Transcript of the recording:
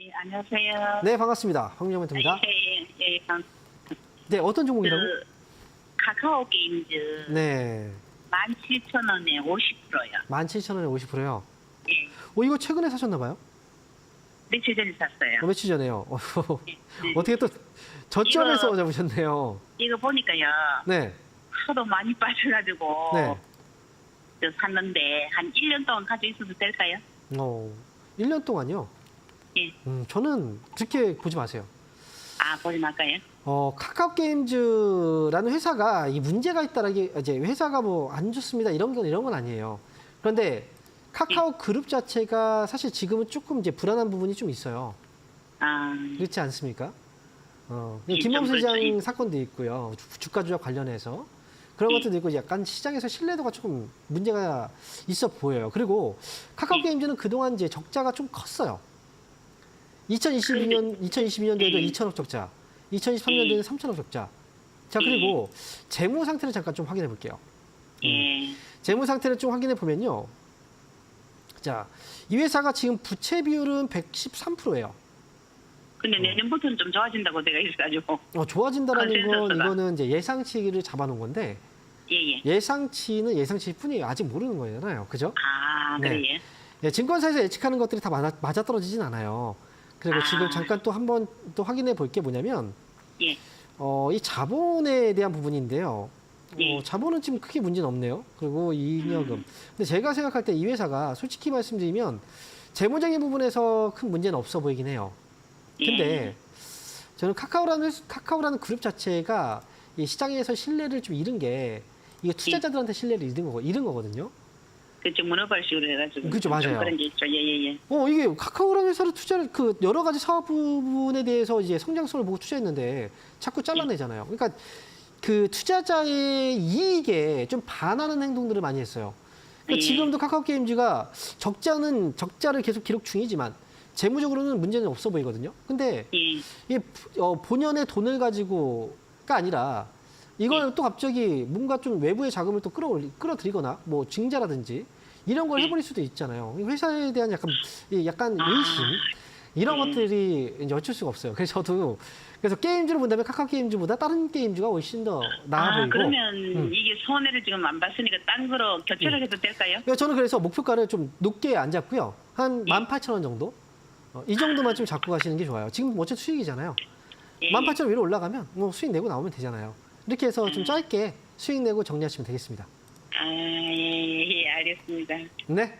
예, 안녕하세요. 네, 반갑습니다. 황정멘토입니다. 예, 예, 예, 감- 네, 어떤 종목이라고? 그 카카오 게임즈 네, 17,000원에 50%요. 17,000원에 50%요. 예, 어, 이거 최근에 사셨나 봐요? 며칠 전에 샀어요. 어, 며칠 전에요. 어, 네, 네. 어떻게 또 저점에서 이거- 잡으셨네요. 이거 보니까요. 네, 하도 많이 빠져가지고 네. 저 샀는데 한 1년 동안 가지고 있어도 될까요? 어, 1년 동안요. 예. 음, 저는 그렇게 보지 마세요. 아, 보지 말까요? 어, 카카오 게임즈라는 회사가 이 문제가 있다라기 이제 회사가 뭐 안 좋습니다 이런 건 이런 건 아니에요. 그런데 카카오 그룹 자체가 사실 지금은 조금 이제 불안한 부분이 좀 있어요. 아, 그렇지 않습니까? 어, 예, 김범수 좀 시장 그렇죠. 사건도 있고요. 주- 주가 조작 관련해서 그런 예. 것들도 있고 약간 시장에서 신뢰도가 조금 문제가 있어 보여요. 그리고 카카오 예. 게임즈는 그동안 이제 적자가 좀 컸어요. 2022년 2022년도에도 예. 2천억 적자, 2023년도에는 3천억 적자. 자 그리고 재무 상태를 잠깐 좀 확인해 볼게요. 예, 재무 상태를 좀 확인해 보면요. 자, 이 회사가 지금 부채 비율은 113%예요. 근데 음. 내년부터는 좀 좋아진다고 내가 있어가지고. 어, 좋아진다라는 건 컨센서스가. 이거는 이제 예상치를 잡아놓은 건데 예, 예. 예상치는 예상치 뿐이에요. 아직 모르는 거잖아요. 그죠? 아, 네. 그래요? 예, 증권사에서 예측하는 것들이 다 맞아, 맞아떨어지진 않아요. 그리고 아. 지금 잠깐 또 한번 또 확인해 볼 게 뭐냐면 예, 어, 이 자본에 대한 부분인데요. 어, 예. 자본은 지금 크게 문제는 없네요. 그리고 이익여금. 근데 제가 생각할 때 이 회사가 솔직히 말씀드리면 재무적인 부분에서 큰 문제는 없어 보이긴 해요. 근데 예. 저는 카카오라는 카카오라는 그룹 자체가 이 시장에서 신뢰를 좀 잃은 게 이게 투자자들한테 신뢰를 잃은 거고 잃은 거거든요. 그쪽 문어발식으로 해가지고. 그죠, 좀 맞아요. 그런 게 있죠. 예, 예, 예. 어 이게 카카오라는 회사를 투자를 그 여러 가지 사업 부분에 대해서 이제 성장성을 보고 투자했는데 자꾸 잘라내잖아요. 그러니까 그 투자자의 이익에 좀 반하는 행동들을 많이 했어요. 그러니까 예. 지금도 카카오 게임즈가 적자는 적자를 계속 기록 중이지만 재무적으로는 문제는 없어 보이거든요. 근데 예. 이게 어, 본연의 돈을 가지고가 아니라 이걸 예. 또 갑자기 뭔가 좀 외부의 자금을 또 끌어올리, 끌어들이거나 뭐 증자라든지 이런 걸 예. 해버릴 수도 있잖아요. 이 회사에 대한 약간 이 약간 아. 의심 이런 예. 것들이 이제 어쩔 수가 없어요. 그래서 저도 그래서 게임즈를 본다면 카카오 게임즈보다 다른 게임즈가 훨씬 더 나아 아, 보이고. 그러면 음. 이게 손해를 지금 안 봤으니까 딴 거로 교체를 해도 될까요? 그러니까 저는 그래서 목표가를 좀 높게 안 잡고요. 한 예. 18,000원 정도? 어, 이 정도만 좀 잡고 가시는 게 좋아요. 지금 어차피 수익이잖아요. 예. 18,000원 위로 올라가면 뭐 수익 내고 나오면 되잖아요. 이렇게 해서 음. 좀 짧게 수익 내고 정리하시면 되겠습니다. 아, 예, 예, 예, 알겠습니다. 네,